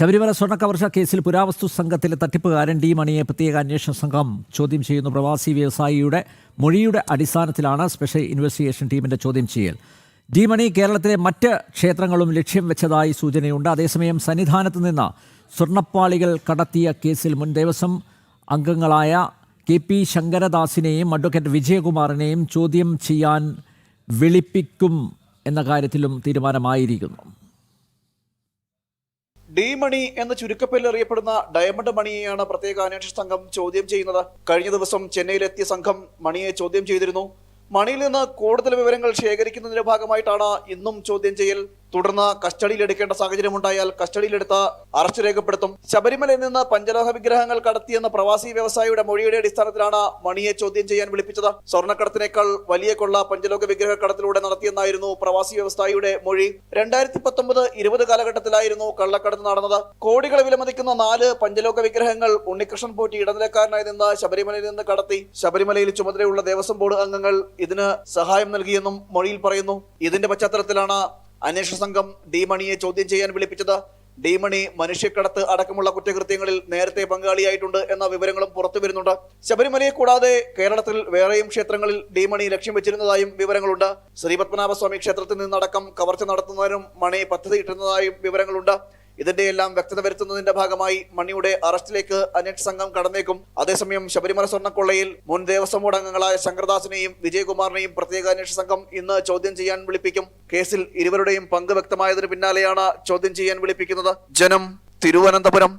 ശബരിമല സ്വർണക്കവർച്ച കേസിൽ പുരാവസ്തു സംഘത്തിലെ തട്ടിപ്പുകാരൻ ഡി മണിയെ പ്രത്യേക അന്വേഷണ സംഘം ചോദ്യം ചെയ്യുന്നു. പ്രവാസി വ്യവസായിയുടെ മൊഴിയുടെ അടിസ്ഥാനത്തിലാണ് സ്പെഷ്യൽ ഇൻവെസ്റ്റിഗേഷൻ ടീമിന്റെ ചോദ്യം ചെയ്യൽ. ഡി മണി കേരളത്തിലെ മറ്റ് ക്ഷേത്രങ്ങളും ലക്ഷ്യം വെച്ചതായി സൂചനയുണ്ട്. അതേസമയം സന്നിധാനത്ത് നിന്ന് സ്വർണപ്പാളികൾ കടത്തിയ കേസിൽ മുൻ ദേവസ്വം അംഗങ്ങളായ കെ പി ശങ്കരദാസിനെയും അഡ്വക്കേറ്റ് വിജയകുമാറിനെയും ചോദ്യം ചെയ്യാൻ വിളിപ്പിക്കും എന്ന കാര്യത്തിലും തീരുമാനമായിരിക്കുന്നു. ഡി മണി എന്ന ചുരുക്കപ്പേരിൽ അറിയപ്പെടുന്ന ഡയമണ്ട് മണിയെയാണ് പ്രത്യേക അന്വേഷണ സംഘം ചോദ്യം ചെയ്യുന്നത്. കഴിഞ്ഞ ദിവസം ചെന്നൈയിലെത്തിയ സംഘം മണിയെ ചോദ്യം ചെയ്തിരുന്നു. മണിയിൽ നിന്ന് കൂടുതൽ വിവരങ്ങൾ ശേഖരിക്കുന്നതിന്റെ ഭാഗമായിട്ടാണ് ഇന്നും ചോദ്യം ചെയ്യൽ. തുടർന്ന് കസ്റ്റഡിയിലെടുക്കേണ്ട സാഹചര്യമുണ്ടായാൽ കസ്റ്റഡിയിലെടുത്ത് അറസ്റ്റ് രേഖപ്പെടുത്തും. ശബരിമലയിൽ നിന്ന് പഞ്ചലോഹ വിഗ്രഹങ്ങൾ കടത്തിയെന്ന പ്രവാസി വ്യവസായിയുടെ മൊഴിയുടെ അടിസ്ഥാനത്തിലാണ് മണിയെ ചോദ്യം ചെയ്യാൻ വിളിപ്പിച്ചത്. സ്വർണക്കടത്തിനേക്കാൾ വലിയ കൊള്ള പഞ്ചലോഹ വിഗ്രഹ കടത്തിലൂടെ നടത്തിയെന്നായിരുന്നു പ്രവാസി വ്യവസായിയുടെ മൊഴി. രണ്ടായിരത്തി പത്തൊമ്പത് ഇരുപത് കാലഘട്ടത്തിലായിരുന്നു കള്ളക്കടത്ത് നടന്നത്. കോടികൾ വിലമതിക്കുന്ന നാല് പഞ്ചലോക വിഗ്രഹങ്ങൾ ഉണ്ണികൃഷ്ണൻ പോറ്റി ഇടനിലക്കാരനായി നിന്ന് ശബരിമലയിൽ നിന്ന് കടത്തി. ശബരിമലയിൽ ചുമതലയുള്ള ദേവസ്വം ബോർഡ് അംഗങ്ങൾ ഇതിന് സഹായം നൽകിയെന്നും മൊഴിയിൽ പറയുന്നു. ഇതിന്റെ പശ്ചാത്തലത്തിലാണ് അന്വേഷണ സംഘം ഡി മണിയെ ചോദ്യം ചെയ്യാൻ വിളിപ്പിച്ചത്. ഡി മണി മനുഷ്യക്കടത്ത് അടക്കമുള്ള കുറ്റകൃത്യങ്ങളിൽ നേരത്തെ പങ്കാളിയായിട്ടുണ്ട് എന്ന വിവരങ്ങളും പുറത്തു വരുന്നുണ്ട്. ശബരിമലയെ കൂടാതെ കേരളത്തിൽ വേറെയും ക്ഷേത്രങ്ങളിൽ ഡി മണി ലക്ഷ്യം വെച്ചിരുന്നതായും വിവരങ്ങളുണ്ട്. ശ്രീപത്മനാഭസ്വാമി ക്ഷേത്രത്തിൽ നിന്നടക്കം കവർച്ച നടത്തുന്നതിനും മണി പദ്ധതിയിട്ടിരുന്നതായും വിവരങ്ങളുണ്ട്. ഇതിന്റെ എല്ലാം വ്യക്തത വരുത്തുന്നതിന്റെ ഭാഗമായി മണിയുടെ അറസ്റ്റിലേക്ക് അന്വേഷണ സംഘം കടന്നേക്കും. അതേസമയം ശബരിമല സ്വർണക്കൊള്ളയിൽ മുൻ ദേവസ്വം ബോർഡ് അംഗങ്ങളായ ശങ്കർദാസിനെയും വിജയകുമാറിനെയും പ്രത്യേക അന്വേഷണ സംഘം ഇന്ന് ചോദ്യം ചെയ്യാൻ വിളിപ്പിക്കും. കേസിൽ ഇരുവരുടെയും പങ്ക് വ്യക്തമായതിനു പിന്നാലെയാണ് ചോദ്യം ചെയ്യാൻ വിളിപ്പിക്കുന്നത്. ജനം തിരുവനന്തപുരം.